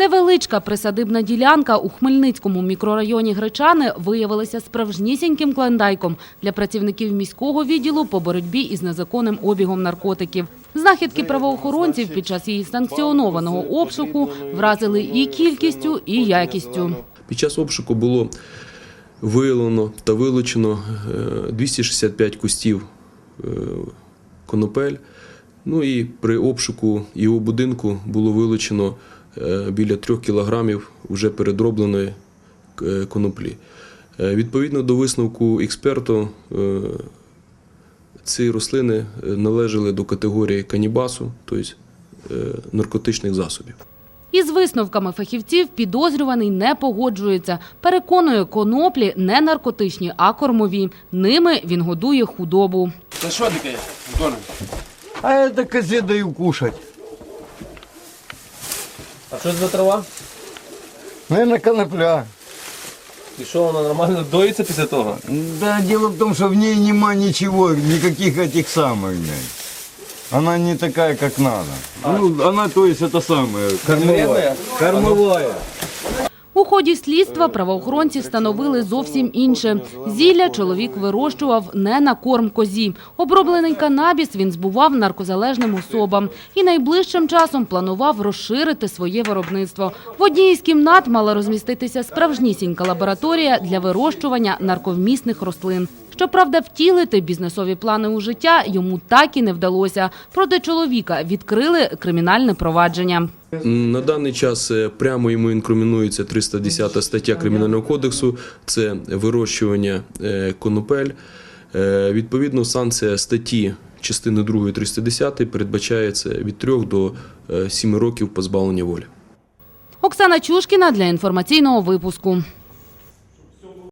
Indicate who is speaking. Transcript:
Speaker 1: Невеличка присадибна ділянка у Хмельницькому мікрорайоні Гречани виявилася справжнісіньким клендайком для працівників міського відділу по боротьбі із незаконним обігом наркотиків. Знахідки правоохоронців під час її санкціонованого обшуку вразили і кількістю, і якістю.
Speaker 2: Під час обшуку було виявлено та вилучено е, 265 кустів е, конопель. Ну і при обшуку його будинку було вилучено е, біля 3 кілограмів вже передробленої е, коноплі. Е, Відповідно до висновку експерту, е, ці рослини е, належали до категорії канібасу, тобто е, наркотичних засобів.
Speaker 1: Із висновками фахівців підозрюваний не погоджується. Переконує, коноплі не наркотичні, а кормові. Ними він годує худобу.
Speaker 3: Це що таке, Антоне?
Speaker 4: А это козе даю кушать.
Speaker 3: А що це за трава?
Speaker 4: Наверное, конопля.
Speaker 3: І що вона нормально доїться після того?
Speaker 4: Да, дело в том, что в ней нема ничего, никаких этих самых, блядь. Она не такая, как надо. Ну, она, то есть, это самое, кормовая.
Speaker 3: Вредная?
Speaker 4: Кормовая.
Speaker 1: У ході слідства правоохоронці встановили зовсім інше. Зілля чоловік вирощував не на корм козі. Оброблений канабіс він збував наркозалежним особам. І найближчим часом планував розширити своє виробництво. В одній із кімнат мала розміститися справжнісінька лабораторія для вирощування нарковмісних рослин. Щоправда, втілити бізнесові плани у життя йому так і не вдалося. Проти чоловіка відкрили кримінальне провадження.
Speaker 2: На даний час е, прямо йому інкримінується 310 стаття Кримінального кодексу. Це вирощування е, конопель. Е, Відповідно, санкція статті частини 2 310 передбачається від 3 до 7 років позбавлення волі.
Speaker 1: Оксана Чушкіна для інформаційного випуску.